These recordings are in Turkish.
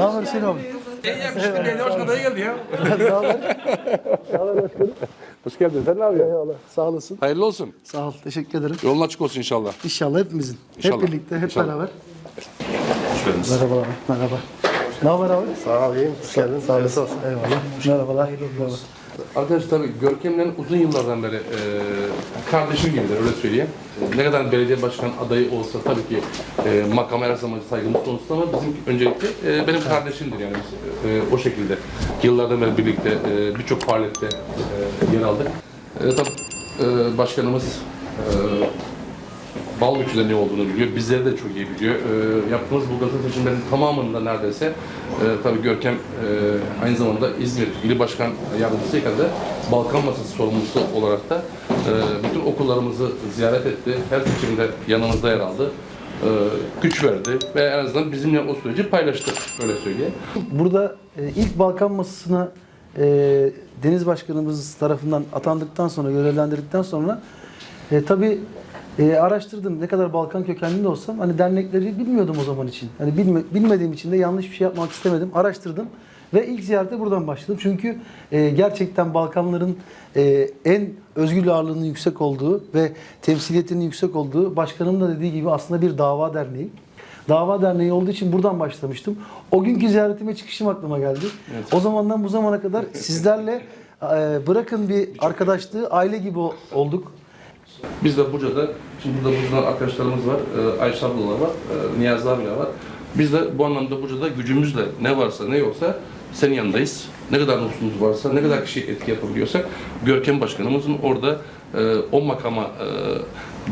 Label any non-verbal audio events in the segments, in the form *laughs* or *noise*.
Ne haber Hüseyin abi? En yakışıklı belediye başkanı adayı geldi ya. ne haber? Ne haber başkanım? Hoş geldin. Sen ne yapıyorsun? Eyvallah. Sağ olasın. Hayırlı olsun. Sağ ol. Teşekkür ederim. Yolun açık olsun inşallah. İnşallah hepimizin. İnşallah. Hep birlikte, hep İnşallah. beraber. Hoş geldiniz. Merhabalar. Merhaba. Ne haber abi? Sağ ol, iyiyim. Hoş geldin. Sağ olasın. Eyvallah. Merhabalar. Merhaba. Arkadaşlar tabii Görkem'le uzun yıllardan beri e, kardeşim gibidir öyle söyleyeyim. E, ne kadar belediye başkan adayı olsa tabii ki e, makama her zaman saygımız sonsuz ama bizim öncelikle e, benim kardeşimdir yani biz e, o şekilde yıllardan beri birlikte e, birçok faaliyette e, yer aldık. E, tabii e, başkanımız e, bal güçlüğünde ne olduğunu biliyor. Bizleri de çok iyi biliyor. Ee, yaptığımız bu gazete seçimlerinin tamamında neredeyse e, tabii Görkem e, aynı zamanda İzmir İl Başkan Yardımcısıyken de Balkan Masası sorumlusu olarak da e, bütün okullarımızı ziyaret etti. Her seçimde yanımızda yer aldı. E, güç verdi ve en azından bizimle o süreci paylaştı. Öyle söyleyeyim. Burada e, ilk Balkan masasına e, Deniz Başkanımız tarafından atandıktan sonra, görevlendirdikten sonra e, tabii e, araştırdım. Ne kadar Balkan kökenli de olsam hani dernekleri bilmiyordum o zaman için. Hani bilme, bilmediğim için de yanlış bir şey yapmak istemedim. Araştırdım ve ilk ziyarete buradan başladım. Çünkü e, gerçekten Balkanların e, en özgür ağırlığının yüksek olduğu ve temsiliyetinin yüksek olduğu başkanın da dediği gibi aslında bir dava derneği. Dava derneği olduğu için buradan başlamıştım. O günkü ziyaretime çıkışım aklıma geldi. O zamandan bu zamana kadar *laughs* sizlerle e, bırakın bir arkadaşlığı aile gibi olduk. Biz de Buca'da, şimdi burada Buca'da arkadaşlarımız var, e, Ayşe ablalar var, e, Niyazi abiler var. Biz de bu anlamda Buca'da gücümüzle ne varsa ne yoksa senin yanındayız. Ne kadar nüfusumuz varsa, ne kadar kişi etki yapabiliyorsak Görkem Başkanımızın orada e, o makama e,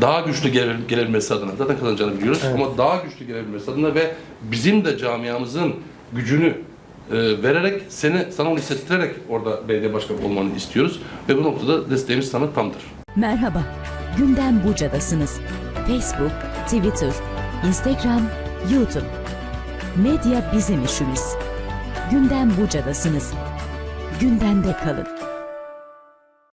daha güçlü gele- gelebilmesi adına, zaten kazanacağını biliyoruz ama daha güçlü gelebilmesi adına ve bizim de camiamızın gücünü e, vererek seni sana onu hissettirerek orada belediye başkanı olmanı istiyoruz ve bu noktada desteğimiz sana tamdır. Merhaba, Gündem Buca'dasınız. Facebook, Twitter, Instagram, YouTube. Medya bizim işimiz. Gündem Buca'dasınız. Gündemde kalın.